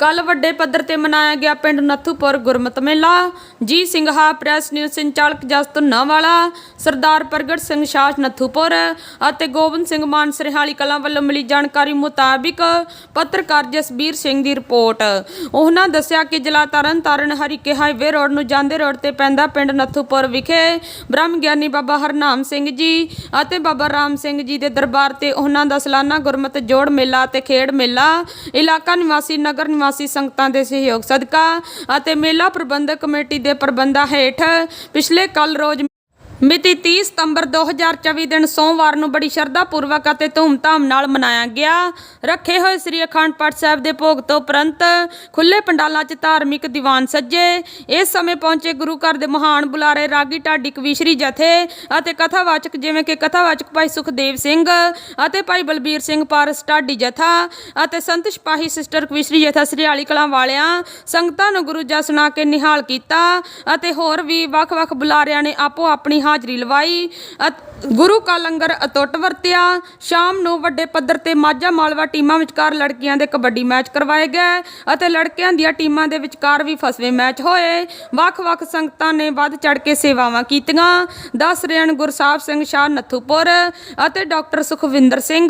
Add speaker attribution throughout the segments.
Speaker 1: ਕੱਲ ਵੱਡੇ ਪੱਧਰ ਤੇ ਮਨਾਇਆ ਗਿਆ ਪਿੰਡ ਨੱਥੂਪੁਰ ਗੁਰਮਤ ਮੇਲਾ। ਜੀ ਸਿੰਘਾ ਪ੍ਰੈਸ ਨਿਊਜ਼ ਸੰਚਾਲਕ ਜਸ ਧੁੰਨਾਵਾਲਾ ਸਰਦਾਰ ਪ੍ਰਗਟ ਸਿੰਘ ਸ਼ਾਹ ਨੱਥੂਪੁਰ ਅਤੇ ਗੋਬਿੰਦ ਸਿੰਘ ਮਾਨ ਸਰਹਾਲੀ ਕਲਾਂ ਵੱਲੋਂ ਮਿਲੀ ਜਾਣਕਾਰੀ ਮੁਤਾਬਿਕ ਪੱਤਰਕਾਰ ਜਸਬੀਰ ਸਿੰਘ ਦੀ ਰਿਪੋਰਟ। ਉਹਨਾਂ ਦੱਸਿਆ ਕਿ ਜ਼ਿਲ੍ਹਾ ਤਰਨਤਾਰਨ ਹਰੀਕੇ ਹਾਈਵੇ ਰੋਡ ਨੂੰ ਜਾਂਦੇ ਰੋਡ ਤੇ ਪੈਂਦਾ ਪਿੰਡ ਨੱਥੂਪੁਰ ਵਿਖੇ ਬ੍ਰਹਮ ਗਿਆਨੀ ਬਾਬਾ ਹਰਨਾਮ ਸਿੰਘ ਜੀ ਅਤੇ ਬਾਬਾ ਰਾਮ ਸਿੰਘ ਜੀ ਦੇ ਦਰਬਾਰ ਤੇ ਉਹਨਾਂ ਦਾ ਸਾਲਾਨਾ ਗੁਰਮਤਿ ਜੋੜ ਮੇਲਾ ਅਤੇ ਖੇਡ ਮੇਲਾ। ਇਲਾਕਾ ਨਿਵਾਸੀ ਨਗਰ ਨਿਵਾਸੀ ਸੰਗਤਾਂ ਦੇ ਸਹਿਯੋਗ ਸਦਕਾ ਅਤੇ ਮੇਲਾ ਪ੍ਰਬੰਧਕ ਕਮੇਟੀ ਦੇ ਪ੍ਰਬੰਧਾਂ ਹੇਠ ਪਿਛਲੇ ਕੱਲ ਰੋਜ਼ ਮਿਤੀ 30 ਸਤੰਬਰ 2024 ਦਿਨ ਸੋਮਵਾਰ ਨੂੰ ਬੜੀ ਸ਼ਰਧਾ ਪੂਰਵਕ ਅਤੇ ਧੂਮਧਾਮ ਨਾਲ ਮਨਾਇਆ ਗਿਆ। ਰੱਖੇ ਹੋਏ ਸ੍ਰੀ ਅਖੰਡ ਪਾਠ ਸਾਹਿਬ ਦੇ ਭੋਗ ਤੋਂ ਉਪਰੰਤ ਖੁੱਲੇ ਪੰਡਾਲਾਂ 'ਚ ਧਾਰਮਿਕ ਦੀਵਾਨ ਸੱਜੇ। ਇਸ ਸਮੇਂ ਪਹੁੰਚੇ ਗੁਰੂ ਘਰ ਦੇ ਮਹਾਨ ਬੁਲਾਰੇ ਰਾਗੀ ਢਾਡੀ ਕਵੀਸ਼ਰੀ ਜਥੇ ਅਤੇ ਕਥਾਵਾਚਕ ਜਿਵੇਂ ਕਿ ਕਥਾਵਾਚਕ ਭਾਈ ਸੁਖਦੇਵ ਸਿੰਘ ਅਤੇ ਭਾਈ ਬਲਬੀਰ ਸਿੰਘ ਪਾਰਸ ਢਾਡੀ ਜਥਾ ਅਤੇ ਸੰਤ ਸਿਪਾਹੀ ਸਿਸਟਰ ਕਵੀਸ਼ਰੀ ਜਥਾ ਸ੍ਰੀਆਲੀ ਕਲਾਂ ਵਾਲਿਆਂ ਸੰਗਤਾਂ ਨੂੰ ਗੁਰੂ ਜੀ ਸੁਣਾ ਕੇ ਨਿਹਾਲ ਕੀਤਾ ਅਤੇ ਹੋਰ ਵੀ ਵੱਖ-ਵੱਖ ਬੁਲਾਰਿਆਂ ਨੇ ਆਪੋ ਆਪਣੀ ਹਾਜ਼ਰੀ ਲਵਾਈ। ਗੁਰੂ ਕਾ ਲੰਗਰ ਅਤੁੱਟ ਵਰਤਿਆ। ਸ਼ਾਮ ਨੂੰ ਵੱਡੇ ਪੱਧਰ ਤੇ ਮਾਝਾ ਮਾਲਵਾ ਟੀਮਾਂ ਵਿਚਕਾਰ ਲੜਕੀਆਂ ਦੇ ਕਬੱਡੀ ਮੈਚ ਕਰਵਾਏ ਗਏ ਅਤੇ ਲੜਕਿਆਂ ਦੀਆਂ ਟੀਮਾਂ ਦੇ ਵਿਚਕਾਰ ਵੀ ਫਸਵੇਂ ਮੈਚ ਹੋਏ। ਵੱਖ-ਵੱਖ ਸੰਗਤਾਂ ਨੇ ਵੱਧ ਚੜ ਕੇ ਸੇਵਾਵਾਂ ਕੀਤੀਆਂ। ਦੱਸ ਰਹੇ ਹਨ ਗੁਰਸਾਹਿਬ ਸਿੰਘ ਸ਼ਾਹ ਨੱਥੂਪੁਰ ਅਤੇ ਡਾਕਟਰ ਸੁਖਵਿੰਦਰ ਸਿੰਘ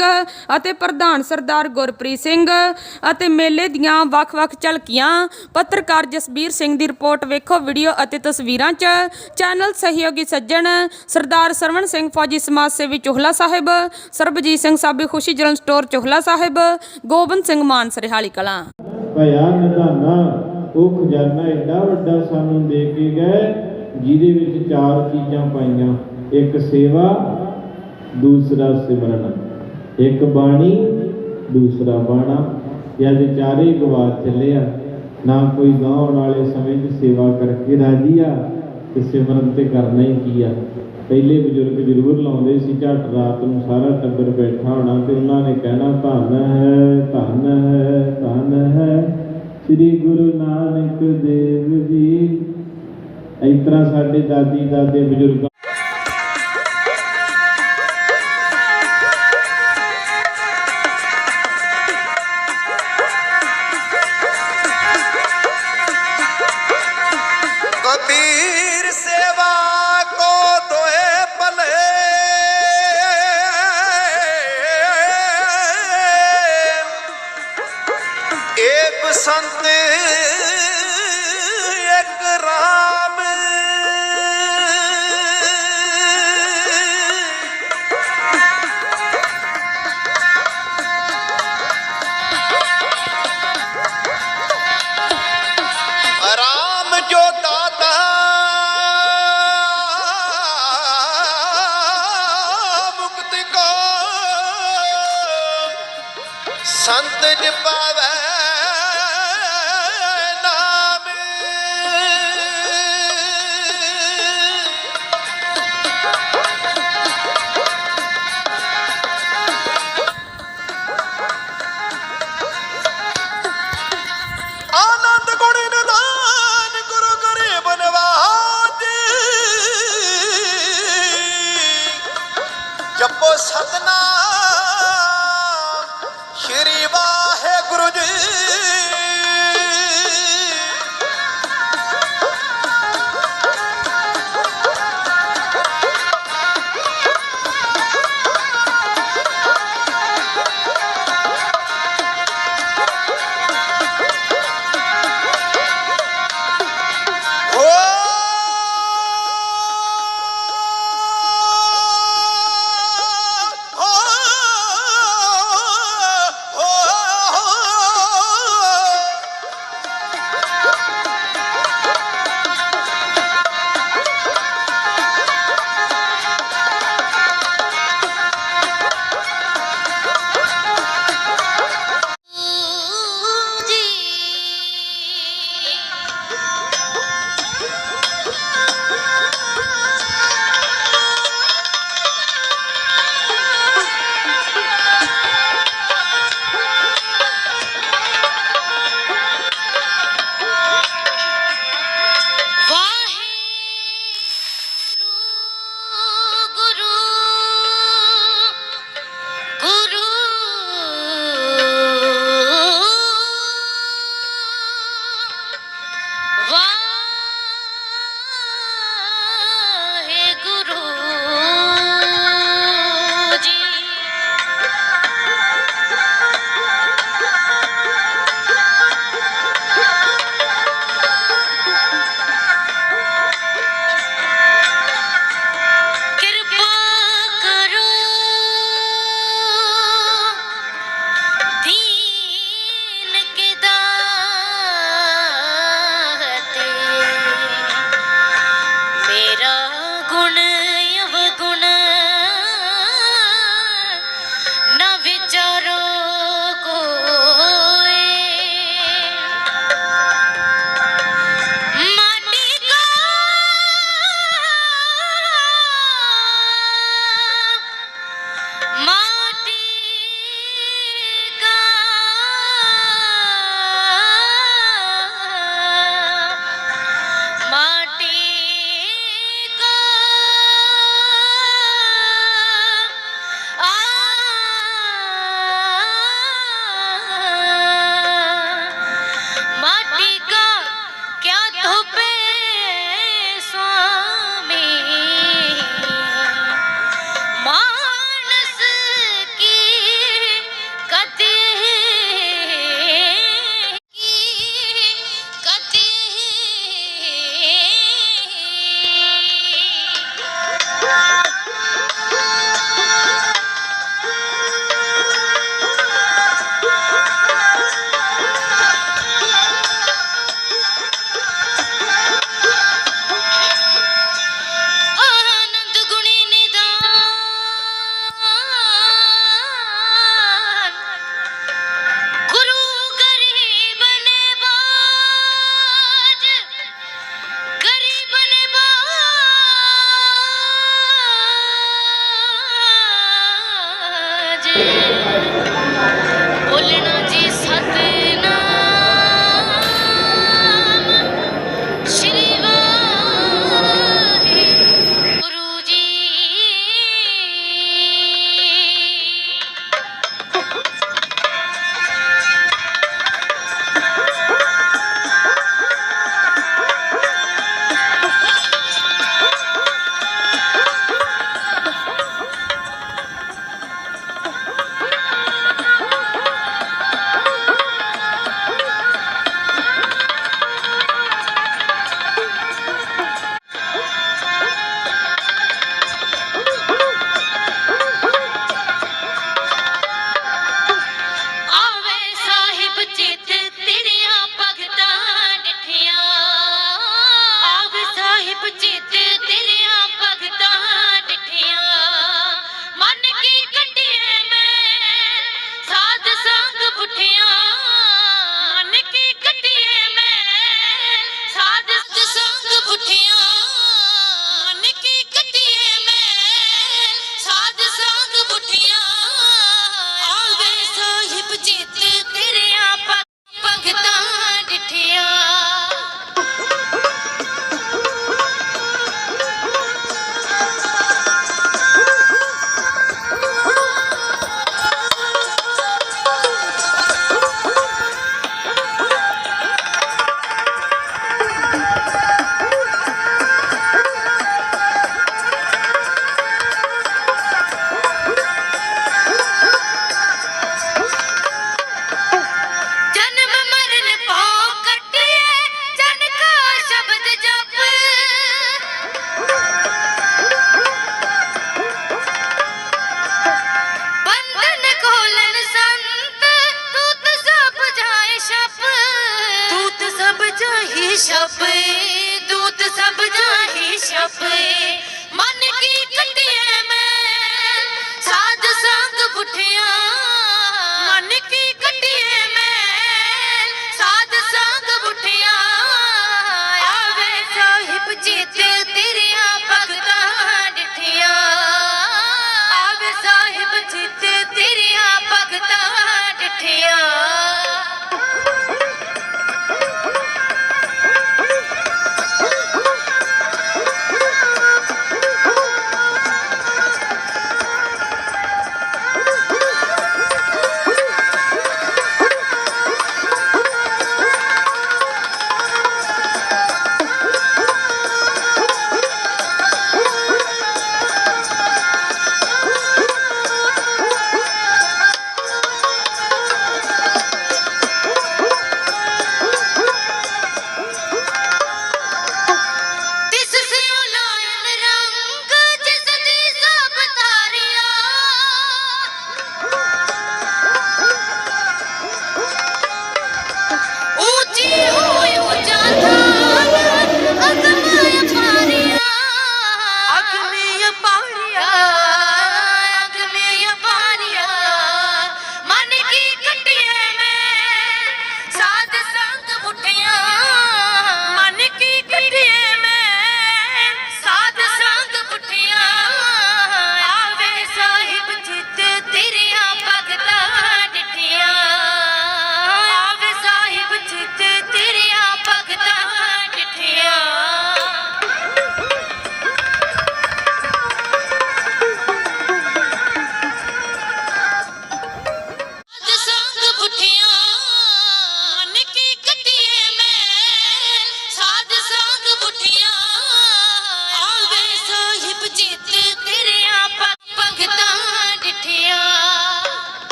Speaker 1: ਅਤੇ ਪ੍ਰਧਾਨ ਸਰਦਾਰ ਗੁਰਪ੍ਰੀਤ ਸਿੰਘ ਅਤੇ ਮੇਲੇ ਦੀਆਂ ਵੱਖ-ਵੱਖ ਝਲਕੀਆਂ। ਪੱਤਰਕਾਰ ਜਸਬੀਰ ਸਿੰਘ ਦੀ ਰਿਪੋਰਟ ਵੇਖੋ, ਵੀਡੀਓ ਅਤੇ ਤਸਵੀਰਾਂ 'ਚ ਚੈਨਲ ਸਹਿਯੋਗੀ ਸੱਜਣ ਸਰਦਾਰ ਸਰਵਣ ਸਿੰਘ ਫੌਜੀ ਸਮਾਜ ਸੇਵੀ ਚੋਹਲਾ ਸਾਹਿਬ, ਸਰਬਜੀਤ ਸਿੰਘ ਸਾਬੀ ਖੁਸ਼ੀ ਜਨਰਲ ਸਟੋਰ ਚੋਹਲਾ ਸਾਹਿਬ, ਗੋਬਿੰਦ ਸਿੰਘ ਮਾਨ ਸਰਹਾਲੀ ਕਲਾਂ।
Speaker 2: ਭਇਆ ਨਿਧਾਨਾ ਉਹ ਖਜ਼ਾਨਾ ਏਡਾ ਵੱਡਾ ਸਾਨੂੰ ਦੇ ਕੇ ਗਏ, ਜਿਹਦੇ ਵਿੱਚ ਚਾਰ ਚੀਜ਼ਾਂ ਪਾਈਆਂ, ਇੱਕ ਸੇਵਾ, ਦੂਸਰਾ ਸਿਮਰਨ। ਇੱਕ ਬਾਣੀ, ਦੂਸਰਾ ਬਾਣਾ। ਇਹ ਅੱਜ ਚਾਰੇ ਗਵਾ ਚੱਲਿਆ ਨਾ ਕੋਈ ਗਾਉਣ ਵਾਲੇ ਸਮੇਂ 'ਚ ਸੇਵਾ ਕਰਕੇ ਰਾਜੀ ਆ ਤੇ ਸਿਮਰਨ ਤੇ ਕਰਨਾ ਹੀ ਕੀ ਆ? ਪਹਿਲੇ ਬਜ਼ੁਰਗ ਜ਼ਰੂਰ ਲਾਉਂਦੇ ਸੀ, ਝੱਟ ਰਾਤ ਨੂੰ ਸਾਰਾ ਟੱਬਰ ਬੈਠਾ ਹੋਣਾ ਤੇ ਉਹਨਾਂ ਨੇ ਕਹਿਣਾ, ਧੰਨ ਹੈ ਧੰਨ ਹੈ ਧੰਨ ਹੈ, ਸ੍ਰੀ ਗੁਰੂ ਨਾਨਕ ਦੇਵ ਜੀ। ਇਸ ਤਰ੍ਹਾਂ ਸਾਡੇ ਦਾਦੀ, ਦਾਦੇ, ਬਜ਼ੁਰਗਾਂ
Speaker 3: ਸੰਤ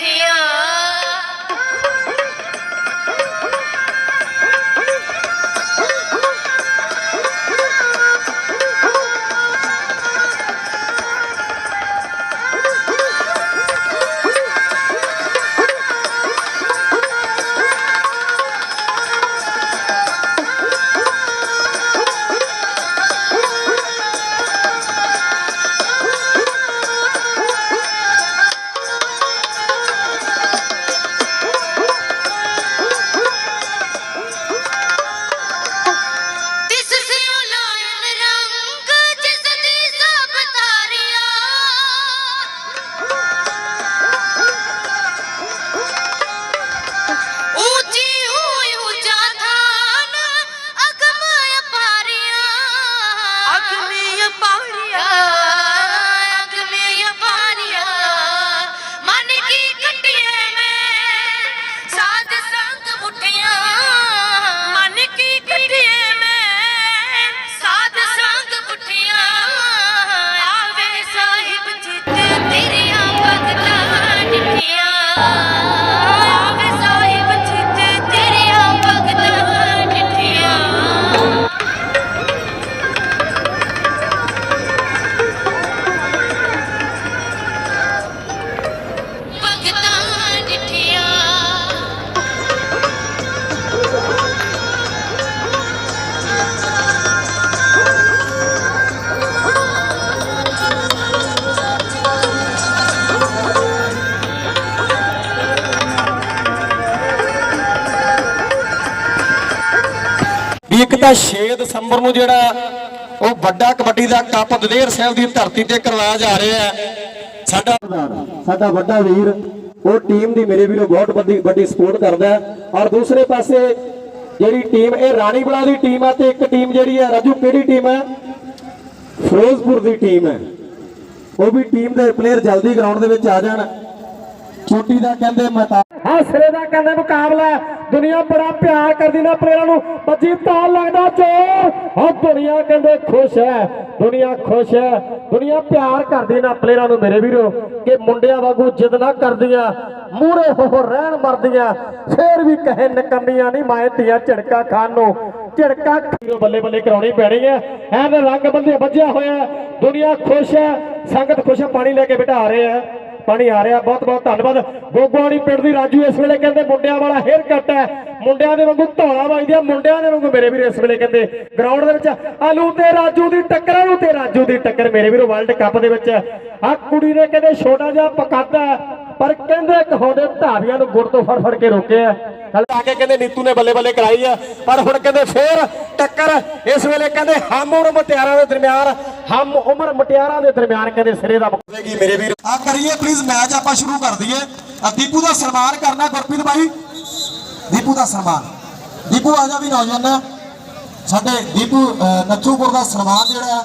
Speaker 3: 嘿呀。
Speaker 4: ਜਿਹੜਾ 6 ਦਸੰਬਰ ਨੂੰ ਜਿਹੜਾ ਉਹ ਵੱਡਾ ਕਬੱਡੀ ਦਾ ਕੱਪ ਦਲੇਰ ਸਾਹਿਬ ਦੀ ਧਰਤੀ ਤੇ ਕਰਵਾਇਆ ਜਾ ਰਿਹਾ ਹੈ। ਸਾਡਾ
Speaker 5: ਸਾਡਾ ਵੱਡਾ ਵੀਰ ਉਹ ਟੀਮ ਦੀ ਮੇਰੇ ਵੀਰੋ ਬਹੁਤ ਵੱਡੀ ਵੱਡੀ ਸਪੋਰਟ ਕਰਦਾ ਹੈ। ਔਰ ਦੂਸਰੇ ਪਾਸੇ ਜਿਹੜੀ ਟੀਮ ਇਹ ਰਾਣੀਬਲਾ ਦੀ ਟੀਮ ਆ ਤੇ ਇੱਕ ਟੀਮ ਜਿਹੜੀ ਹੈ ਰਾਜੂ ਕਿਹੜੀ ਟੀਮ ਹੈ? ਫਿਰੋਜ਼ਪੁਰ ਦੀ ਟੀਮ ਹੈ। ਉਹ ਵੀ ਟੀਮ ਦੇ ਪਲੇਅਰ ਜਲਦੀ ਗਰਾਊਂਡ ਦੇ ਵਿੱਚ ਆ ਜਾਣ। ਚੋਟੀ ਦਾ ਕਹਿੰਦੇ ਮਤਾ ਹਾਂ ਸਿਰੇ ਦਾ ਕਹਿੰਦੇ ਮੁਕਾਬਲਾ। ਦੁਨੀਆ ਬੜਾ ਪਿਆਰ ਕਰਦੀ ਨਾ ਪਲੇਅਰਾਂ ਨੂੰ ਬੱਜੀ ਤਾਲ ਲੱਗਦਾ ਚੋਰ। ਹਾਂ ਦੁਨੀਆ ਕਹਿੰਦੇ ਖੁਸ਼ ਹੈ। ਦੁਨੀਆ ਖੁਸ਼ ਹੈ। ਦੁਨੀਆ ਪਿਆਰ ਕਰਦੀ ਨਾ ਪਲੇਅਰਾਂ ਨੂੰ ਮੇਰੇ ਵੀਰੋ। ਕਿ ਮੁੰਡਿਆਂ ਵਾਂਗੂ ਜਿੱਦ ਨਾ ਕਰਦੀਆਂ। ਮੂਹਰੇ ਹੋ ਰਹਿਣ ਮਰਦੀਆਂ। ਫੇਰ ਵੀ ਕਹੇ ਨਕੰਮੀਆਂ ਨਹੀਂ, ਮਾਏ ਧੀਆਂ ਝੜਕਾ ਖਾਣ ਨੂੰ। ਝੜਕਾ ਵੀਰੋ ਬੱਲੇ ਬੱਲੇ ਕਰਾਉਣੀ ਪੈਣੀ ਹੈ। ਐਨ ਰੰਗ ਬੰਦੇ ਵੱਜਿਆ ਹੋਇਆ ਹੈ। ਦੁਨੀਆ ਖੁਸ਼ ਹੈ। ਸੰਗਤ ਖੁਸ਼ ਪਾਣੀ ਲੈ ਕੇ ਬਿਠਾ ਰਹੇ ਹੈ। ਪਾਣੀ ਆ ਰਿਹਾ। ਬਹੁਤ ਬਹੁਤ ਧੰਨਵਾਦ। ਗੋਗੋਵਾਲੀ ਪਿੰਡ ਦੀ ਰਾਜੂ ਇਸ ਵੇਲੇ ਕਹਿੰਦੇ ਮੁੰਡਿਆਂ ਵਾਲਾ ਹੇਅਰ ਕੱਟ ਹੈ। ਮੁੰਡਿਆਂ ਦੇ ਵਾਂਗੂ ਧੌਲਾ ਵੱਜਦੀਆਂ ਮੁੰਡਿਆਂ ਦੇ ਵਾਂਗੂ ਮੇਰੇ ਵੀਰ ਇਸ ਵੇਲੇ ਕਹਿੰਦੇ ਗਰਾਊਂਡ ਦੇ ਵਿੱਚ ਆਲੂ ਤੇ ਰਾਜੂ ਦੀ ਟੱਕਰ, ਆਲੂ ਤੇ ਰਾਜੂ ਦੀ ਟੱਕਰ ਮੇਰੇ ਵੀਰੋ ਵਰਲਡ ਕੱਪ ਦੇ ਵਿੱਚ। ਆ ਕੁੜੀ ਨੇ ਕਹਿੰਦੇ ਛੋਟਾ ਜਿਹਾ ਪਕਾਦਾ ਪਰ ਕਹਿੰਦੇ ਕਹਾਉਂਦੇ ਧਾਵੀਆਂ ਨੂੰ ਗੁੜ ਤੋਂ ਫੜ ਫੜ ਕੇ ਰੋਕਿਆ ਹਲੇ ਆ ਕੇ ਕਹਿੰਦੇ ਨੀਤੂ ਨੇ ਬੱਲੇ ਬੱਲੇ ਕਰਾਈ ਆ। ਪਰ ਹੁਣ ਕਹਿੰਦੇ ਫੇਰ ਟੱਕਰ। ਇਸ ਵੇਲੇ ਕਹਿੰਦੇ ਹਮ ਉਮਰ ਮਟਿਆਰਾਂ ਦੇ ਦਰਮਿਆਨ ਹਮ ਉਮਰ ਮਟਿਆਰਾਂ ਦੇ ਦਰਮਿਆਨ ਕਹਿੰਦੇ ਸਿਰੇ ਦਾ ਮੁੱਕੇਗੀ ਮੇਰੇ ਵੀਰ।
Speaker 4: ਆ ਕਰੀਏ ਪਲੀਜ਼ ਮੈਚ ਆਪਾਂ ਸ਼ੁਰੂ ਕਰ ਦਈਏ। ਆ ਦੀਪੂ ਦਾ ਸਨਮਾਨ ਕਰਨਾ ਗੁਰਪ੍ਰੀਤ ਭਾਈ ਦੀਪੂ ਦਾ ਸਨਮਾਨ। ਦੀਪੂ ਆ ਜਾ ਵੀ ਨੌਜਵਾਨ। ਸਾਡੇ ਦੀਪੂ ਨੱਥੂਪੁਰ ਦਾ ਸਨਮਾਨ ਜਿਹੜਾ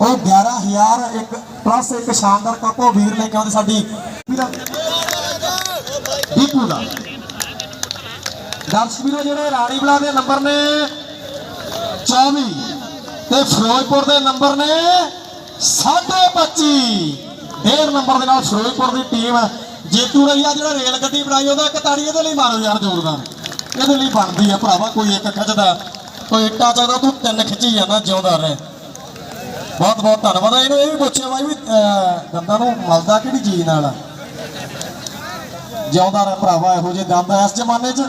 Speaker 4: ਉਹ 11000 ਇੱਕ ਪਲੱਸ ਇੱਕ ਸ਼ਾਨਦਾਰ ਕੱਪ ਉਹ ਵੀਰ ਲੈ ਕੇ ਆਉਂਦੇ ਸਾਡੀ ਦੀਪੂ ਦਾ ਦਰਸ਼ਕ ਵੀਰੋ ਜਿਹੜੇ ਰਾਣੀ ਬਲਾ ਦੇ ਨੰਬਰ ਨੇ 24 ਤੇ ਫਿਰੋਜ਼ਪੁਰ ਦੇ ਨੰਬਰ ਨੇ 25 ਡੇਢ ਨੰਬਰ ਦੇ ਨਾਲ ਫਿਰੋਜ਼ਪੁਰ ਦੀ ਟੀਮ ਜੇਤੂ ਰਹੀ ਆ ਜਿਹੜਾ ਰੇਲ ਗੱਡੀ ਬਣਾਈ ਉਹਦਾ ਇੱਕ ਤਾੜੀ ਇਹਦੇ ਲਈ ਮਾਰੋ ਯਾਰ ਜ਼ੋਰਦਾਰ। ਇਹਦੇ ਲਈ ਬਣਦੀ ਆ ਭਰਾਵਾ ਕੋਈ ਇੱਕ ਖਿੱਚਦਾ ਕੋਈ ਇੱਟਾ ਚਾਹਦਾ ਤੂੰ ਤਿੰਨ ਖਿੱਚੀ ਜਾਂਦਾ ਜਿਉਂਦਾ ਰਹਿ। ਬਹੁਤ ਬਹੁਤ ਧੰਨਵਾਦ। ਇਹਨੂੰ ਇਹ ਵੀ ਪੁੱਛਿਆ ਬਾਈ ਵੀ ਅਹ, ਦੰਦਾਂ ਨੂੰ ਮਲਦਾ ਕਿਹੜੀ ਚੀਜ਼ ਨਾਲ? ਆ? ਜਿਉਂਦਾ ਰਹਿ ਭਰਾਵਾ, ਇਹੋ ਜਿਹੇ ਦੰਦ ਇਸ ਜ਼ਮਾਨੇ 'ਚ।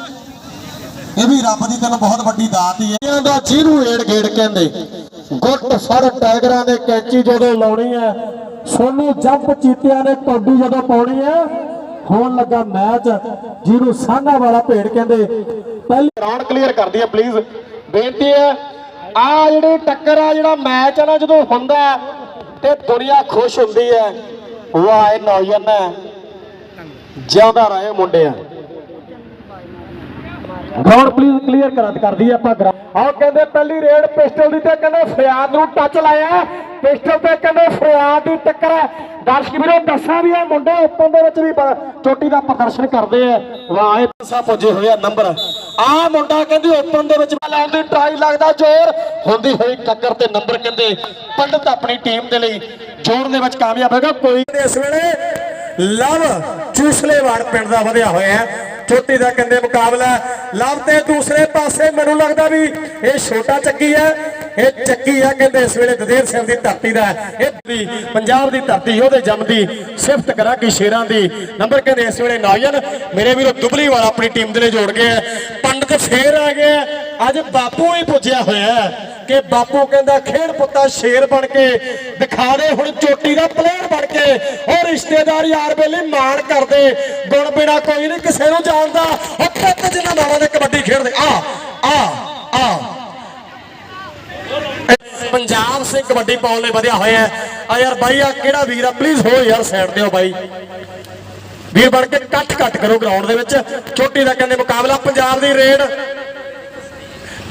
Speaker 4: ਇਹ ਵੀ ਰੱਬ ਦੀ ਤੈਨੂੰ ਬਹੁਤ ਵੱਡੀ ਦਾਤ ਹੀ ਹੈ।
Speaker 5: ਦਾ ਜਿਹਨੂੰ ਏੜ ਗੇੜ ਕਹਿੰਦੇ, ਗੁੱਟ ਫੜ ਟਾਈਗਰਾਂ ਨੇ ਕੈਂਚੀ ਜਦੋਂ ਲਾਉਣੀ ਹੈ, ਸੋਨੂੰ ਜੰਪ ਚੀਤਿਆਂ ਨੇ ਕੌਡੀ ਜਦੋਂ ਪਾਉਣੀ ਹੈ, ਹੋਣ ਲੱਗਾ ਮੈਚ, ਜਿਹਨੂੰ ਸਾਹਨਾ ਵਾਲਾ ਭੇੜ ਕਹਿੰਦੇ। ਪਹਿਲੀ ਰਾਉਂਡ ਕਲੀਅਰ ਕਰਦੀ ਹੈ ਪਲੀਜ਼ ਬੇਨਤੀ ਹੈ, ਆ ਜਿਹੜੀ ਟੱਕਰ ਆ, ਜਿਹੜਾ ਮੈਚ ਆ ਨਾ, ਜਦੋਂ ਹੁੰਦਾ ਤੇ ਦੁਨੀਆ ਖੁਸ਼ ਹੁੰਦੀ ਹੈ। ਵਾਹ, ਇਹ ਨੌਜਵਾਨ ਜਿਉਂਦਾ ਰਹੇ ਮੁੰਡਿਆਂ। ਗਰਾਊਂਡ ਪਲੀਜ਼ ਕਲੀਅਰ ਕਰਾ ਕਰਦੀ ਆਪਾਂ ਆਹ ਕਹਿੰਦੇ ਪਹਿਲੀ ਰੇਡ ਪਿਸਟਲ ਦੀ ਤੇ ਕਹਿੰਦੇ ਫਰਿਆਦ ਨੂੰ ਟੱਚ ਲਾਇਆ ਪਿਸਟਲ ਤੇ ਕਹਿੰਦੇ ਫਰਿਆਦ ਦੀ ਟੱਕਰ ਹੈ। ਦਰਸ਼ਕ ਵੀਰੋ, ਦੱਸਾਂ ਵੀ ਇਹ ਮੁੰਡੇ ਓਪਨ ਦੇ ਵਿੱਚ ਵੀ ਬ- ਚੋਟੀ ਦਾ ਪ੍ਰਦਰਸ਼ਨ ਕਰਦੇ ਆ। ਵਾਹ, ਇਹ ਪਾਸਾ ਪੁੱਜੇ ਹੋਏ ਆ, ਨੰਬਰ। ਆ ਮੁੰਡਾ ਕਹਿੰਦੇ ਓਪਨ ਦੇ ਵਿੱਚ ਲਾਉਣ ਦੀ ਟਰਾਈ ਲੱਗਦਾ ਜ਼ੋਰ। ਹੁੰਦੀ ਹੋਈ ਟੱਕਰ ਤੇ ਨੰਬਰ ਕਹਿੰਦੇ ਪੰਡਤ ਆਪਣੀ ਟੀਮ ਦੇ ਲਈ ਜੋੜ ਦੇ ਵਿੱਚ ਕਾਮਯਾਬ ਹੋਏਗਾ ਕੋਈ ਇਸ ਵੇਲੇ ਲਵ ਚੂਸਲੇਵਾੜ ਪਿੰਡ ਦਾ ਵਧਿਆ ਹੋਇਆ ਚੋਟੀ ਦਾ ਕਹਿੰਦੇ ਮੁਕਾਬਲਾ ਲਵ ਤੇ ਦੂਸਰੇ ਪਾਸੇ ਮੈਨੂੰ ਲੱਗਦਾ ਵੀ ਇਹ ਛੋਟਾ ਚੱਕੀ ਹੈ। ਇਹ ਚੱਕੀ ਆ ਕਹਿੰਦੇ ਇਸ ਵੇਲੇ ਦਦੇਰ ਸਿੰਘ ਦੀ ਧਰਤੀ ਦਾ ਇਹ ਪੰਜਾਬ ਦੀ ਧਰਤੀ, ਉਹਦੇ ਜੰਮਦੀ ਸਿਫਤ ਕਰਾਂਗੀ ਸ਼ੇਰਾਂ ਦੀ। ਨੰਬਰ ਕਹਿੰਦੇ ਇਸ ਵੇਲੇ ਨੌਜਵਾਨ ਮੇਰੇ ਵੀਰੋ ਦੁਬਲੀ ਵਾਲਾ ਆਪਣੀ ਟੀਮ ਦੇ ਲਈ ਜੋੜ ਗਏ ਪੰਡਤ ਫੇਰ ਆ ਗਿਆ ਅੱਜ ਬਾਪੂ ਹੀ ਪੁੱਜਿਆ ਹੋਇਆ ਹੈ। ਕਿ ਬਾਪੂ ਕਹਿੰਦਾ, ਖੇਡ ਪੁੱਤਾ, ਸ਼ੇਰ ਬਣ ਕੇ ਦਿਖਾ ਦੇ, ਹੁਣ ਚੋਟੀ ਦਾ ਪਲੇਅਰ ਬਣ ਕੇ ਉਹ ਰਿਸ਼ਤੇਦਾਰ ਯਾਰ ਬੇਲੀ ਮਾਣ ਕਰਦੇ, ਗੁਣ ਬਿਨਾ ਕੋਈ ਨਹੀਂ, ਕਿਸੇ ਨੂੰ ਜਾਣਦਾ, ਉਹ ਪੁੱਤ ਜਿਨ੍ਹਾਂ ਮਾਵਾਂ ਨੇ ਕਬੱਡੀ ਖੇਡਦੇ, ਆ ਆ ਆ। ਪੰਜਾਬ ਸੇ ਕਬੱਡੀ ਪਾਉਣ ਲਈ ਵਧਿਆ ਹੋਇਆ ਹੈ। ਆ ਯਾਰ ਬਾਈ, ਆ ਕਿਹੜਾ ਵੀਰ ਆ? ਪਲੀਜ਼ ਹੋ ਯਾਰ ਸਾਈਡ ਤੇ ਹੋ ਬਾਈ। ਵੀਰ ਬਣ ਕੇ ਕੱਟ ਕੱਟ ਕਰੋ ਗਰਾਊਂਡ ਦੇ ਵਿੱਚ। ਚੋਟੀ ਦਾ ਕਹਿੰਦੇ ਮੁਕਾਬਲਾ ਪੰਜਾਬ ਦੀ ਰੇਡ।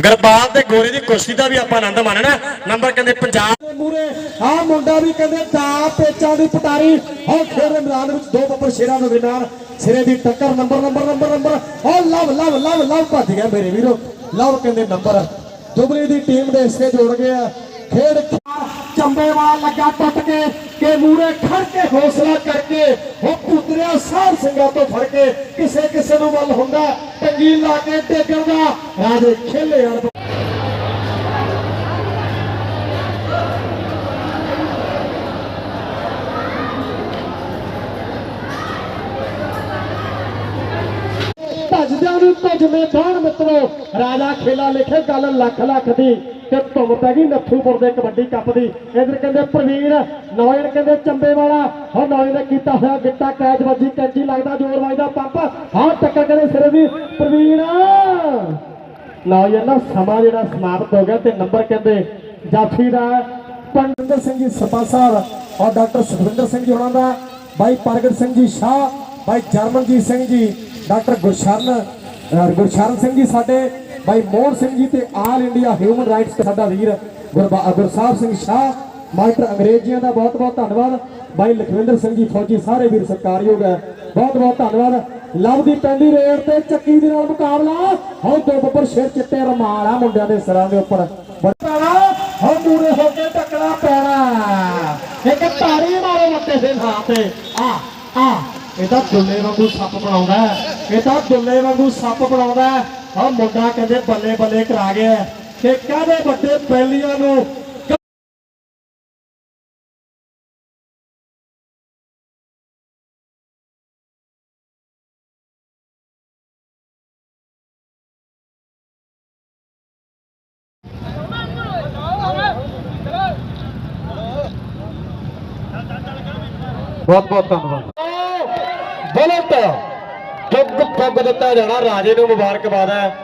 Speaker 5: ਗਰਬਾਲ ਤੇ ਗੋਰੇ ਦੀ ਕੁਸ਼ਤੀ ਦਾ ਵੀ ਆਪਾਂ ਆਨੰਦ ਮਾਣਨਾ। ਨੰਬਰ ਕਹਿੰਦੇ ਪੰਜਾਬ ਦੇ ਮੂਰੇ ਆ ਮੁੰਡਾ ਵੀ ਕਹਿੰਦੇ ਦਾ ਪੇਚਾਂ ਦੀ ਪਟਾਰੀ। ਹੋ ਖੇਡ ਦੇ ਮੈਦਾਨ ਵਿੱਚ ਦੋ ਬੱਬਰ ਸ਼ੇਰਾਂ ਦੇ ਨਾਲ ਸਿਰੇ ਦੀ ਟੱਕਰ। Number number number number. ਹੋ ਲਵ ਲਵ ਲਵ ਲਵ ਭੱਜ ਗਿਆ ਮੇਰੇ ਵੀਰੋ। ਲਵ ਕਹਿੰਦੇ ਨੰਬਰ। ਦੁਬਲੀ ਦੀ ਟੀਮ ਦੇ ਹਿੱਸੇ ਜੋੜ ਗਿਆ। ਖੇਡ ਚੰਬੇਵਾਲ ਲੱਗਾ ਟੁੱਟ ਕੇ। ਕਿ ਮੂਰੇ ਖੜ ਕੇ ਹੌਸਲਾ ਕਰਕੇ ਉਹ ਪੁੱਤਰਿਆ ਸਾਰ ਸਿੰਘਾਂ ਤੋਂ ਫੜ ਕੇ ਕਿਸੇ ਕਿਸੇ ਨੂੰ ਵੱਲ ਹੁੰਦਾ ਟੰਗੀ ਲਾ ਕੇ ਟੇਕਣ ਦਾ ਰਾਜੇ ਖੇਲੇ ਅਣ ਭੱਜਦਿਆਂ ਨੂੰ ਭੱਜ ਮੈਦਾਨ ਮਿੱਤਰੋ, ਰਾਜਾ ਖੇਲਾ ਲਿਖੇ ਗੱਲ ਲੱਖ ਲੱਖ ਦੀ। ਤੇ ਧੁੰਮ ਪੈ ਗਈ ਨੱਥੂਪੁਰ ਦੇ ਕਬੱਡੀ ਕੱਪ ਦੀ। ਇਧਰ ਕਹਿੰਦੇ ਪ੍ਰਵੀਨ ਨੌਜਣ ਕਹਿੰਦੇ ਚੰਬੇ ਵਾਲਾ। ਹੋ ਨੌਜਣ ਨੇ ਕੀਤਾ ਹੋਇਆ ਗਿੱਟਾ ਕੈਚ ਵੱਜੀ ਕੈਂਚੀ ਲੱਗਦਾ, ਜ਼ੋਰ ਵੱਜਦਾ ਪੰਪ। ਹਾਂ, ਟੱਕਰ ਕਹਿੰਦੇ ਸਿਰੇ ਦੀ ਪ੍ਰਵੀਨ। ਲਓ ਜੀ ਸਮਾਂ ਜਿਹੜਾ ਸਮਾਪਤ ਹੋ ਗਿਆ ਤੇ ਨੰਬਰ ਕਹਿੰਦੇ ਜਾਫੀ ਦਾ ਹੈ। ਸਿੰਘ ਜੀ ਸਪਾ ਸਾਹਿਬ ਔਰ ਡਾਕਟਰ ਸੁਖਵਿੰਦਰ ਸਿੰਘ ਜੀ ਉਹਨਾਂ ਦਾ, ਬਾਈ ਪ੍ਰਗਟ ਸਿੰਘ ਜੀ ਸ਼ਾਹ, ਬਾਈ ਜਰਮਨਜੀਤ ਸਿੰਘ ਜੀ, ਡਾਕਟਰ ਗੁਰਸ਼ਰਨ ਗੁਰਸ਼ਰਨ ਸਿੰਘ ਜੀ ਸਾਡੇ। ਭਾਈ ਮੋਹਨ ਸਿੰਘ ਜੀ ਤੇ ਆਲ ਇੰਡੀਆ ਹਿਊਮਨ ਰਾਈਟਸ ਸਾਡਾ ਵੀਰ ਗੁਰਸਾਹਿਬ ਸਿੰਘ ਸ਼ਾਹ, ਮਾਸਟਰ ਅੰਗਰੇਜ਼ੀਆਂ ਦਾ ਬਹੁਤ ਬਹੁਤ ਧੰਨਵਾਦ। ਭਾਈ ਲਖਵਿੰਦਰ ਸਿੰਘ ਜੀ ਫੌਜੀ ਸਾਰੇ ਵੀਰ ਸਤਿਕਾਰਯੋਗ ਹੈ। ਬਹੁਤ ਬਹੁਤ ਧੰਨਵਾਦ। ਲਵ ਦੀ ਪਹਿਲੀ ਰੇਡ ਤੇ ਚੱਕੀ ਦੇ ਨਾਲ ਮੁਕਾਬਲਾ। ਹੁਣ ਦੋ ਬੱਬਰ ਸ਼ੇਰ ਚਿੱਟੇ ਰਮਾਲ ਆ ਮੁੰਡਿਆਂ ਦੇ ਸਿਰਾਂ ਦੇ ਉੱਪਰ। ਬੜਾ ਹੁਣ ਮੂਰੇ ਹੋ ਕੇ ਟੱਕਣਾ ਪੈਣਾ। ਇੱਕ ਤਾੜੀ ਮਾਰੋ ਮੱਤੇ ਦੇ ਥਾਂ ਤੇ। ਆ ਆ। ਇਹ ਤਾਂ ਦੁੱਲੇ ਵਾਂਗੂ ਸੱਪ ਬਣਾਉਂਦਾ ਇਹ ਤਾਂ ਦੁੱਲੇ ਵਾਂਗੂ ਸੱਪ ਬਣਾਉਂਦਾ ਆ ਮੁੰਡਾ ਕਹਿੰਦੇ ਬੱਲੇ ਬੱਲੇ ਕਰਾ ਗਿਆ ਕਿ ਕਾਹਦੇ ਵੱਡੇ ਬੈਲੀਆਂ ਨੂੰ ਬਹੁਤ ਬਹੁਤ ਧੰਨਵਾਦ। ਬਲਤ ਜੁਗ ਫੁੱਗ ਦਿੱਤਾ ਜਾਣਾ। ਰਾਜੇ ਨੂੰ ਮੁਬਾਰਕਬਾਦ ਹੈ।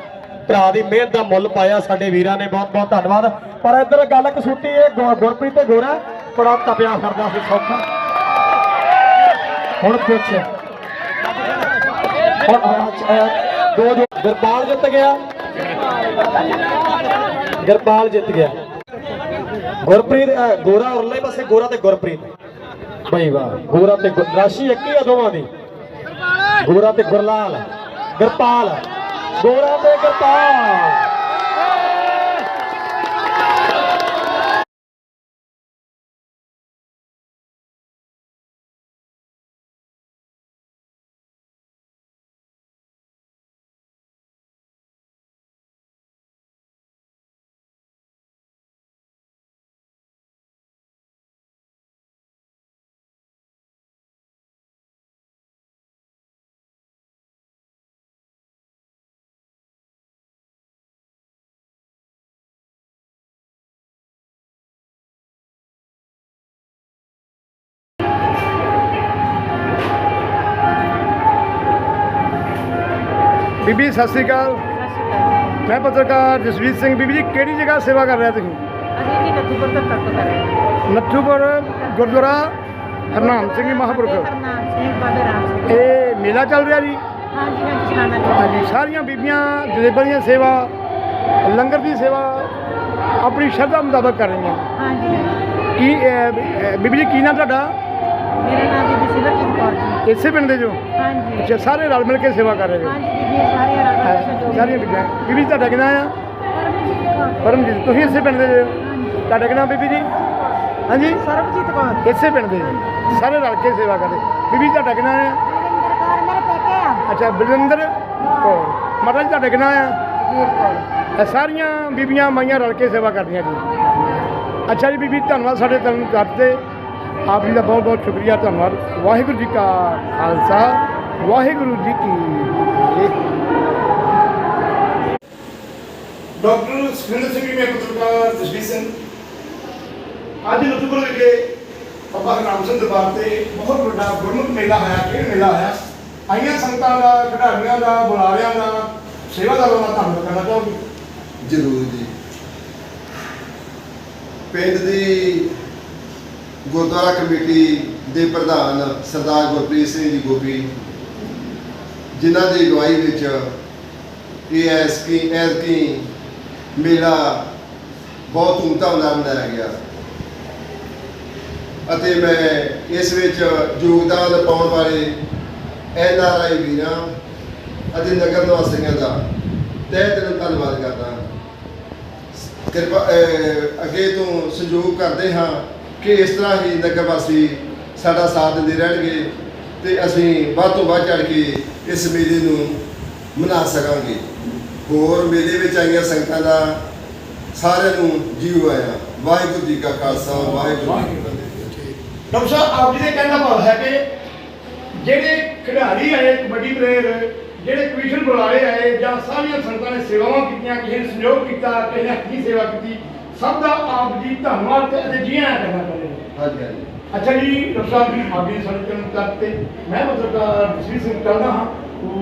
Speaker 5: ਭਰਾ ਦੀ ਮਿਹਨਤ ਦਾ ਮੁੱਲ ਪਾਇਆ ਸਾਡੇ ਵੀਰਾਂ ਨੇ। ਬਹੁਤ ਬਹੁਤ ਧੰਨਵਾਦ। ਪਰ ਇੱਧਰ ਗੱਲ ਕਸੂਤੀ ਇਹ ਗੁਰਪ੍ਰੀਤ ਤੇ ਗੋਰਾ। ਬੜਾ ਤਪਿਆ ਫਿਰਦਾ ਸੀ ਸੌਖਾ। ਹੁਣ ਪੁੱਛ। ਦੋ ਦੋ ਗੁਰਪਾਲ ਜਿੱਤ ਗਿਆ। ਗਰਪਾਲ ਜਿੱਤ ਗਿਆ। ਗੁਰਪ੍ਰੀਤ ਗੋਰਾ ਉਰਲੇ ਪਾਸੇ, ਗੋਰਾ ਤੇ ਗੁਰਪ੍ਰੀਤ। ਬਈ ਵਾਹ, ਗੋਰਾ ਤੇ ਰਾਸ਼ੀ ਇੱਕ ਹੀ ਆ ਦੋਵਾਂ ਦੀ। ਗੋਰਾ ਤੇ ਗੁਰਲਾਲ ਗੁਰਪਾਲ ਗੋਰਾ ਤੇ ਗੁਰਪਾਲ।
Speaker 6: ਬੀਬੀ ਸਤਿ ਸ੍ਰੀ ਅਕਾਲ। ਮੈਂ ਪੱਤਰਕਾਰ ਜਸਵੀਰ ਸਿੰਘ। ਬੀਬੀ ਜੀ ਕਿਹੜੀ ਜਗ੍ਹਾ ਸੇਵਾ ਕਰ ਰਿਹਾ ਤੁਸੀਂ?
Speaker 7: ਅਸੀਂ ਜੀ ਨੱਥੂਪੁਰ ਤੋਂ ਤੱਕ ਕਰ ਰਹੇ ਹਾਂ।
Speaker 6: ਨੱਥੂਪੁਰ ਗੁਰਦੁਆਰਾ ਹਰਨਾਮ ਸਿੰਘ ਜੀ ਮਹਾਂਪੁਰਖ।
Speaker 7: ਹਰਨਾਮ ਸਿੰਘ ਬਾਬੇ ਰਾਮ ਸਿੰਘ
Speaker 6: ਇਹ ਮੇਲਾ ਚੱਲ ਰਿਹਾ ਜੀ?
Speaker 7: ਹਾਂਜੀ ਹਾਂਜੀ ਚਲਾਣਾ ਜੀ।
Speaker 6: ਹਾਂਜੀ ਸਾਰੀਆਂ ਬੀਬੀਆਂ ਜਲੇਬਾਂ ਦੀਆਂ ਸੇਵਾ ਲੰਗਰ ਦੀ ਸੇਵਾ ਆਪਣੀ ਸ਼ਰਧਾ ਮੁਤਾਬਕ ਕਰ ਰਹੀਆਂ।
Speaker 7: ਹਾਂਜੀ ਹਾਂਜੀ।
Speaker 6: ਕੀ ਅਹ, ਅਹ, ਬੀਬੀ ਜੀ ਕੀ ਨਾਮ ਤੁਹਾਡਾ?
Speaker 7: ਮੇਰਾ ਨਾਮ ਕੌਰ ਜੀ
Speaker 6: ਇਸੇ ਪਿੰਡ ਦੇ ਜੋ?
Speaker 7: ਹਾਂਜੀ।
Speaker 6: ਅੱਛਾ ਸਾਰੇ ਰਲ ਮਿਲ ਕੇ ਸੇਵਾ ਕਰ ਰਹੇ ਹੋ?
Speaker 7: ਹਾਂਜੀ ਰਾਤਾਂ
Speaker 6: ਹਾਂ,
Speaker 7: ਸਹਿਯੋਗ
Speaker 6: ਸਾਰੀਆਂ ਬੀਬੀਆਂ। ਬੀਬੀ ਤੁਹਾਡਾ ਕਿਹਨਾਂ ਆ? ਪਰਮਜੀਤ ਤੁਸੀਂ ਇਸੇ ਪਿੰਡ ਦੇ ਜੋ ਤੁਹਾਡਾ ਕਿਹਨਾਂ ਬੀਬੀ ਜੀ? ਹਾਂਜੀ?
Speaker 7: ਸਰਬਜੀਤ ਕੌਰ।
Speaker 6: ਇਸੇ ਪਿੰਡ ਦੇ। ਜੀ। ਸਾਰੇ ਰਲ ਕੇ ਸੇਵਾ ਕਰਦੇ ਬੀਬੀ ਤੁਹਾਡਾ ਕਿਹਨਾਂ ਆ?
Speaker 7: ਰਵਿੰਦਰ ਕੌਰ ਮੇਰੇ ਪੇਕੇ ਆ।
Speaker 6: ਅੱਛਾ ਬਲਵਿੰਦਰ ਕੌਰ। ਮਾਤਾ ਜੀ ਤੁਹਾਡਾ ਕਿਹਨਾਂ ਆ?
Speaker 7: ਵੀਰ ਕੌਰ।
Speaker 6: ਇਹ ਸਾਰੀਆਂ ਬੀਬੀਆਂ ਮਾਈਆਂ ਰਲ ਕੇ ਸੇਵਾ ਕਰਦੀਆਂ ਜੀ। ਅੱਛਾ ਜੀ ਬੀਬੀ ਧੰਨਵਾਦ ਸਾਡੇ ਤਨ ਕਰਦੇ ਆਪ ਜੀ ਦਾ ਬਹੁਤ ਬਹੁਤ ਸ਼ੁਕਰੀਆ ਧੰਨਵਾਦ। ਵਾਹਿਗੁਰੂ ਜੀ ਕਾ ਖਾਲਸਾ ਵਾਹਿਗੁਰੂ ਜੀ ਕੀ ਡਾਕਟਰ ਸੁਖਿੰਦਰ ਸਿੰਘ ਜੀ ਮੈਂ ਪੱਤਰਕਾਰ ਜਸਵੀਰ ਸਿੰਘ। ਅੱਜ ਲੁਧਿਆਣਾ ਵਿਖੇ ਬਾਬਾ ਰਾਮ ਸਿੰਘ ਦਰਬਾਰ ਤੇ ਬਹੁਤ ਵੱਡਾ ਗੁਰਮੁਖ ਮੇਲਾ ਹੋਇਆ ਖੇਡ ਮੇਲਾ ਹੋਇਆ। ਆਈਆਂ ਸੰਗਤਾਂ ਦਾ ਖਿਡਾਰੀਆਂ ਦਾ ਬੁਲਾਰਿਆਂ ਦਾ ਸੇਵਾਦਾਰਾਂ ਦਾ ਧੰਨਵਾਦ ਕਰਨਾ ਚਾਹੁੰਦੀ।
Speaker 8: ਜ਼ਰੂਰ ਜੀ। ਪਿੰਡ ਦੀ ਗੁਰਦੁਆਰਾ ਕਮੇਟੀ ਦੇ ਪ੍ਰਧਾਨ ਸਰਦਾਰ ਗੁਰਪ੍ਰੀਤ ਸਿੰਘ ਜੀ ਗੋਪੀ, ਜਿਨ੍ਹਾਂ ਦੀ ਅਗਵਾਈ ਵਿੱਚ ਇਹ ਐਸਕੀ ਐਸਕੀ ਮੇਲਾ ਬਹੁਤ ਧੂਮਧਾਮ ਨਾਲ ਮਨਾਇਆ ਗਿਆ। ਅਤੇ ਮੈਂ ਇਸ ਵਿੱਚ ਯੋਗਦਾਨ ਪਾਉਣ ਵਾਲੇ ਐਨ ਆਰ ਆਈ ਵੀਰਾਂ ਅਤੇ ਨਗਰ ਨਿਵਾਸੀਆਂ ਦਾ ਤਹਿ ਦਿਲੋਂ ਧੰਨਵਾਦ ਕਰਦਾ ਕਿਰਪਾ ਅੱਗੇ ਤੋਂ ਸੰਯੋਗ ਕਰਦੇ ਹਾਂ। ਕਿ ਇਸ ਤਰ੍ਹਾਂ ਹੀ ਨਗਰ ਵਾਸੀ ਸਾਡਾ ਸਾਥ ਦਿੰਦੇ ਰਹਿਣਗੇ ਤੇ ਅਸੀਂ ਵੱਧ ਤੋਂ ਵੱਧ ਚੜ ਕੇ ਇਸ ਮੇਲੇ ਨੂੰ ਮਨਾ ਸਕਾਂਗੇ। ਹੋਰ ਮੇਲੇ ਵਿੱਚ ਆਈਆਂ ਸੰਗਤਾਂ ਦਾ ਸਾਰਿਆਂ ਨੂੰ ਜੀਵ ਆਇਆ ਵਾਹਿਗੁਰੂ ਜੀ ਕਾ ਖਾਲਸਾ, ਵਾਹਿਗੁਰੂ ਜੀ ਕੀ ਫਤਿਹ।
Speaker 6: ਡਾਕਟਰ ਸਾਹਿਬ, ਆਪ ਜੀ ਦੇ ਕਹਿਣ ਦਾ ਭਾਵ ਹੈ ਕਿ ਜਿਹੜੇ ਖਿਡਾਰੀ ਆਏ, ਕਬੱਡੀ ਪਲੇਅਰ, ਜਿਹੜੇ ਕਮਿਸ਼ਨ ਬੁਲਾਏ ਆਏ ਜਾਂ ਸਾਰੀਆਂ ਸੰਗਤਾਂ ਨੇ ਸੇਵਾਵਾਂ ਕੀਤੀਆਂ, ਕਿਸੇ ਨੇ ਸਹਿਯੋਗ ਕੀਤਾ, ਕਿਸੇ ਨੇ ਹੱਥੀਂ ਸੇਵਾ ਕੀਤੀ ਸਭ ਦਾ ਆਪ ਜੀ ਧੰਨਵਾਦ ਤੇ ਅਤੇ ਜੀ ਆਇਆਂ ਕਰਨਾ ਹਾਂ
Speaker 8: ਹਾਂਜੀ ਹਾਂਜੀ।
Speaker 6: ਅੱਛਾ ਜੀ ਡਾਕਟਰ ਸਾਹਿਬ ਜੀ ਸਾਡੇ ਚਰਨ ਕਰਤੇ ਮੈਂ ਪੱਤਰਕਾਰ ਜਸਵੀਰ ਸਿੰਘ ਕਰਦਾ ਹਾਂ।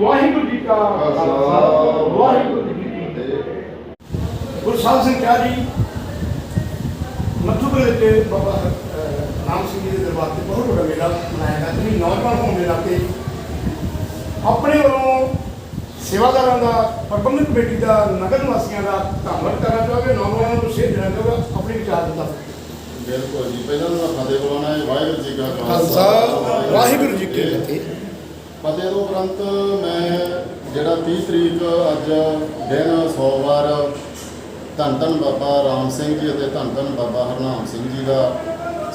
Speaker 6: ਵਾਹਿਗੁਰੂ ਜੀ ਕਾ ਖਾਲਸਾ। ਵਾਹਿਗੁਰੂ ਜੀ ਕੀ ਫਤਿਹ। ਗੁਰਸਾਹਿਬ ਸਿੰਘ ਜੀ ਮੱਥੂਪੁਰ ਵਿੱਚ ਬਾਬਾ ਅਹ, ਰਾਮ ਸਿੰਘ ਜੀ ਦੇ ਦਰਬਾਰ ਤੇ ਬਹੁਤ ਵੱਡਾ ਮੇਲਾ ਮਨਾਇਆ ਗਿਆ। ਤੁਸੀਂ ਨੌਜਵਾਨ ਹੋਣ ਦੇ ਨਾਤੇ ਆਪਣੇ ਵੱਲੋਂ ਸੇਵਾਦਾਰਾਂ ਦਾ ਪ੍ਰਬੰਧਕ ਕਮੇਟੀ ਦਾ ਨਗਰ ਨਿਵਾਸੀਆਂ ਦਾ ਧੰਨਵਾਦ ਕਰਨਾ ਚਾਹਾਂਗੇ ਨੌਜਵਾਨਾਂ ਨੂੰ ਸੇਧ ਦੇਣਾ ਚਾਹਾਂਗਾ ਆਪਣੀ ਵਿਚਾਰ ਦਿੱਤਾ
Speaker 9: ਬਿਲਕੁਲ ਜੀ ਪਹਿਲਾਂ ਤਾਂ ਫਤਿਹ ਬੁਲਾਉਣਾ ਹੈ ਵਾਹਿਗੁਰੂ ਜੀ ਕਾ
Speaker 6: ਖਾਲਸਾ ਵਾਹਿਗੁਰੂ ਜੀ ਕੀ ਫਤਿਹ।
Speaker 9: ਫਤਿਹ। ਤੋਂ ਉਪਰੰਤ ਮੈਂ ਜਿਹੜਾ 30 ਤਰੀਕ ਅੱਜ ਦਿਨ ਸੋਮਵਾਰ ਧੰਨ ਧੰਨ ਬਾਬਾ ਰਾਮ ਸਿੰਘ ਜੀ ਅਤੇ ਧੰਨ ਧੰਨ ਬਾਬਾ ਹਰਨਾਮ ਸਿੰਘ ਜੀ ਦਾ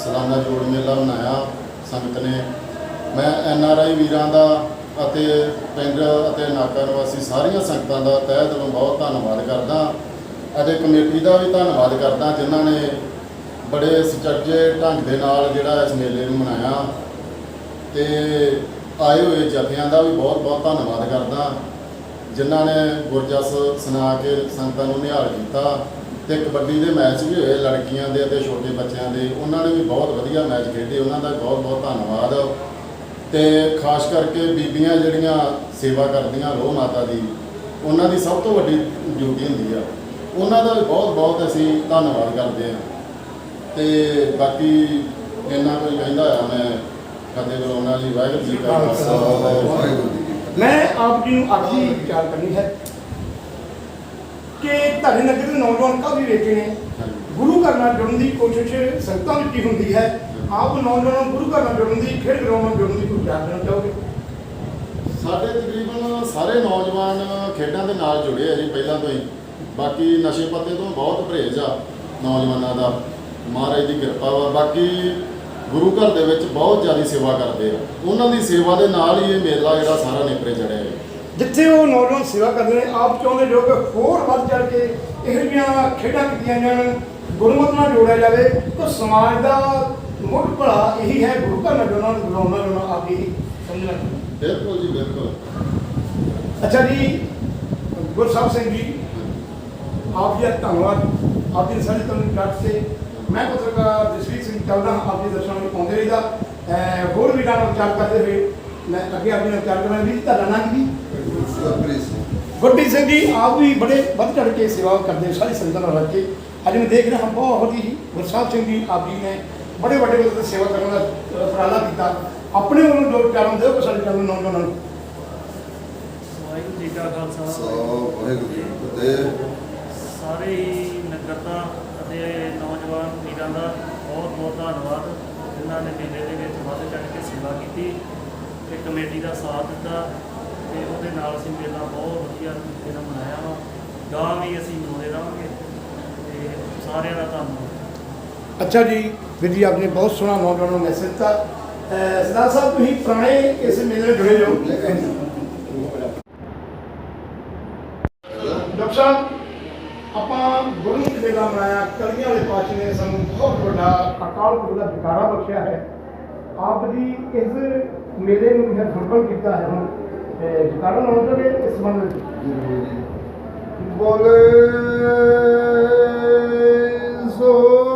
Speaker 9: ਸਾਲਾਨਾ ਜੋੜ ਮੇਲਾ ਮਨਾਇਆ ਸੰਗਤ ਨੇ। ਮੈਂ ਐਨ ਆਰ ਆਈ ਵੀਰਾਂ ਦਾ ਅਤੇ ਪਿੰਡ ਅਤੇ ਨਾਕਾ ਨਿਵਾਸੀ ਸਾਰੀਆਂ ਸੰਗਤਾਂ ਦਾ ਤਹਿ ਦਿਲੋਂ ਬਹੁਤ ਧੰਨਵਾਦ ਕਰਦਾ ਅਤੇ ਕਮੇਟੀ ਦਾ ਵੀ ਧੰਨਵਾਦ ਕਰਦਾ, ਜਿਨ੍ਹਾਂ ਨੇ ਬੜੇ ਸੁਚੱਜੇ ਢੰਗ ਦੇ ਨਾਲ ਜਿਹੜਾ ਇਸ ਮੇਲੇ ਨੂੰ ਮਨਾਇਆ। ਤੇ ਆਏ ਹੋਏ ਜਥਿਆਂ ਦਾ ਵੀ ਬਹੁਤ ਬਹੁਤ ਧੰਨਵਾਦ ਕਰਦਾ ਜਿਨ੍ਹਾਂ ਨੇ ਗੁਰਜਸ ਸੁਣਾ ਕੇ ਸੰਗਤਾਂ ਨੂੰ ਨਿਹਾਲ ਕੀਤਾ। ਤੇ ਕਬੱਡੀ ਦੇ ਮੈਚ ਵੀ ਹੋਏ ਲੜਕੀਆਂ ਦੇ ਅਤੇ ਛੋਟੇ ਬੱਚਿਆਂ ਦੇ, ਉਹਨਾਂ ਨੇ ਵੀ ਬਹੁਤ ਵਧੀਆ ਮੈਚ ਖੇਡੇ, ਉਹਨਾਂ ਦਾ ਬਹੁਤ ਬਹੁਤ ਧੰਨਵਾਦ। ਤੇ ਖਾਸ ਕਰਕੇ ਬੀਬੀਆਂ ਜਿਹੜੀਆਂ ਸੇਵਾ ਕਰਦੀਆਂ ਰੋਹ ਮਾਤਾ ਦੀ ਉਹਨਾਂ ਦੀ ਸਭ ਤੋਂ ਵੱਡੀ ਡਿਊਟੀ ਹੁੰਦੀ ਆ। ਉਹਨਾਂ ਦਾ ਵੀ ਬਹੁਤ ਬਹੁਤ ਅਸੀਂ ਧੰਨਵਾਦ ਕਰਦੇ ਹਾਂ। ਤੇ ਬਾਕੀ ਇੰਨਾ ਕੋਈ ਕਹਿੰਦਾ ਆ ਮੈਂ ਫਤਿਹ ਬੁਲਾਉਣਾ ਜੀ ਵਾਹਿਗੁਰੂ ਜੀ ਕਾ ਖਾਲਸਾ। ਵਾਹਿਗੁਰੂ ਜੀ ਕੀ ਫਤਿਹ।
Speaker 6: ਮੈਂ ਆਪ ਜੀ ਨੂੰ ਆਖਰੀ ਵਿਚਾਰ ਕਰਨੀ ਹੈ ਕਿ ਤੁਹਾਡੇ ਨਗਰ ਦੇ ਨੌਜਵਾਨ ਕਾਫੀ ਵੇਖੇ ਨੇ। ਗੁਰੂ ਘਰ ਨਾਲ ਜੁੜਨ ਦੀ ਕੋਸ਼ਿਸ਼ ਸੰਗਤਾਂ ਵਿੱਚ ਹੁੰਦੀ ਹੈ? ਆਪ ਨੌਜਵਾਨਾਂ ਨੂੰ ਗੁਰੂ ਘਰ ਨਾਲ ਜੁੜਨ ਦੀ ਖੇਡ ਗਰਾਊਂਡ ਨਾਲ ਜੁੜਨ ਦੀ ਕੋਈ ਵਿਚਾਰ ਦੇਣਾ ਚਾਹੋਗੇ?
Speaker 9: ਸਾਡੇ ਤਕਰੀਬਨ ਸਾਰੇ ਨੌਜਵਾਨ ਖੇਡਾਂ ਦੇ ਨਾਲ ਜੁੜੇ ਆ ਜੀ ਪਹਿਲਾਂ ਤੋਂ ਹੀ। ਬਾਕੀ ਨਸ਼ੇ ਪੱਤੇ ਤੋਂ ਬਹੁਤ ਪਰਹੇਜ਼ ਆ ਨੌਜਵਾਨਾਂ ਦਾ। ਮਹਾਰਾਜ ਦੀ ਕਿਰਪਾ ਵਾ। ਬਾਕੀ ਗੁਰੂ ਘਰ ਦੇ ਵਿੱਚ ਬਹੁਤ ਜ਼ਿਆਦਾ ਸੇਵਾ ਕਰਦੇ ਆ। ਉਹਨਾਂ ਦੀ ਸੇਵਾ ਦੇ ਨਾਲ ਹੀ ਇਹ ਮੇਲਾ ਜਿਹੜਾ ਸਾਰਾ ਨੇਪਰੇ ਚੜਿਆ ਹੈ
Speaker 6: ਜਿੱਥੇ ਉਹ ਨੌਜਵਾਨ ਸੇਵਾ ਕਰਦੇ ਨੇ ਆਪ ਚਾਹੁੰਦੇ ਜੋ ਕਿ ਹੋਰ ਵੱਧ ਚੜ ਕੇ ਇਹੋ ਜਿਹੀਆਂ ਖੇਡਾਂ ਕੀਤੀਆਂ ਜਾਣ ਗੁਰਮਤ ਨਾਲ ਜੋੜਿਆ ਜਾਵੇ ਤਾਂ ਸਮਾਜ ਦਾ ਮੁੱਢ ਭਲਾ ਇਹੀ ਹੈ ਗੁਰੂ ਘਰ ਨਾਲ ਜੁੜਨਾ ਗੁਲਾਉਣਾ ਜੁੜਨਾ ਆਪ ਹੀ। ਸਮਝਣਾ
Speaker 9: ਬਿਲਕੁਲ ਜੀ ਬਿਲਕੁਲ।
Speaker 6: ਅੱਛਾ ਜੀ ਗੁਰਸਾਹਿਬ ਸਿੰਘ ਜੀ ਆਪ ਜੀ ਦਾ ਧੰਨਵਾਦ। ਆਪ ਜੀ ਸਾਡੇ ਤੋਂ ਕੱਟ ਤੇ ਮੈਂ ਪੱਤਰਕਾਰ ਜਸਵੀਰ ਸਿੰਘ ਚੱਲਦਾ ਆਪ ਜੀ ਦਰਸ਼ਨਾਂ ਨੂੰ ਪਾਉਂਦੇ ਰਹੀਦਾ। ਹੋਰ ਵੀ ਨਾਲ ਵਿਚਾਰ ਕਰਦੇ ਹੋਏ ਮੈਂ ਅੱਗੇ ਆਪਣੀ ਵਿਚਾਰ ਕਰਾਂ ਵੀ ਤੁਹਾਡਾ ਨਾਮ ਕੀ?
Speaker 9: ਗੁਰਪ੍ਰੀਤ ਸਿੰਘ।
Speaker 6: ਜੀ ਆਪ ਵੀ ਬੜੇ ਵੱਧ ਚੜ ਕੇ ਸੇਵਾ ਕਰਦੇ ਸਾਰੀ ਸੰਗਤਾਂ ਨਾਲ ਰਲ ਕੇ। ਅੱਜ ਮੈਂ ਦੇਖ ਰਿਹਾ ਹਾਂ ਬਹੁਤ ਹੀ ਗੁਰਸਾਹਿਬ ਸਿੰਘ ਜੀ ਆਪ ਜੀ ਨੇ ਬੜੇ ਵੱਡੇ ਤੇ ਸੇਵਾ ਕਰਨ ਦਾ ਉਪਰਾਲਾ ਕੀਤਾ। ਆਪਣੇ ਵੱਲੋਂ ਜੋ ਪਿਆਰ ਹੁੰਦੇ ਉਹ ਸਾਡੇ ਨੌਜਵਾਨਾਂ ਨੂੰ।
Speaker 10: ਵਾਹਿਗੁਰੂ ਜੀ ਕਾ ਖਾਲਸਾ।
Speaker 9: ਸੋ ਵਾਹਿਗੁਰੂ ਜੀ ਫਤਿਹ।
Speaker 10: ਸਾਰੇ ਹੀ ਨਗਰਤਾ ਅਤੇ ਨੌਜਵਾਨ ਵੀਰਾਂ ਦਾ ਬਹੁਤ ਬਹੁਤ ਧੰਨਵਾਦ। ਜਿਨ੍ਹਾਂ ਨੇ ਮੇਲੇ ਦੇ ਵਿੱਚ ਵੱਧ ਚੜ੍ਹ ਕੇ ਸੇਵਾ ਕੀਤੀ ਤੇ ਕਮੇਟੀ ਦਾ ਸਾਥ ਦਿੱਤਾ ਤੇ ਉਹਦੇ ਨਾਲ ਅਸੀਂ ਮੇਲਾ ਬਹੁਤ ਵਧੀਆ ਤਰੀਕੇ ਨਾਲ ਮਨਾਇਆ ਵਾ। ਗਾਂ ਵੀ ਅਸੀਂ ਮਨਾਉਂਦੇ ਰਹਾਂਗੇ ਤੇ ਸਾਰਿਆਂ ਦਾ ਧੰਨਵਾਦ।
Speaker 6: ਅੱਛਾ ਜੀ, ਵੀਰ ਜੀ, ਆਪਨੇ ਬਹੁਤ ਸੋਹਣਾ ਨੌਜਵਾਨ ਨੂੰ ਮੈਸੇਜ ਦਿੱਤਾ। ਸਰਦਾਰ ਸਾਹਿਬ, ਤੁਸੀਂ ਪੁਰਾਣੇ ਇਸ ਮੇਲੇ ਨਾਲ ਜੁੜੇ ਹੋ? ਡਾਕਟਰ ਸਾਹਿਬ, ਆਪਾਂ ਗੁਰਮੁਖ ਮੇਲਾ ਮਨਾਇਆ, ਕਲੀਆਂ ਵਾਲੇ ਪਾਤਸ਼ਾਹ ਨੇ ਸਾਨੂੰ ਬਹੁਤ ਵੱਡਾ ਅਕਾਲ ਪੁਰਖ ਦਾ ਵਿਕਾਰਾ ਬਖਸ਼ਿਆ ਹੈ। ਆਪ ਜੀ ਇਸ ਮੇਲੇ ਨੂੰ ਜਿਹੜਾ ਸੰਪੰਨ ਕੀਤਾ ਹੈ ਹੁਣ ਵਿਕਾਰਾ ਲਾਉਣ ਦੇ ਇਸ ਸੰਬੰਧ ਵਿੱਚ।
Speaker 9: ਬੋਲੇ ਸੋਨਿਹਾ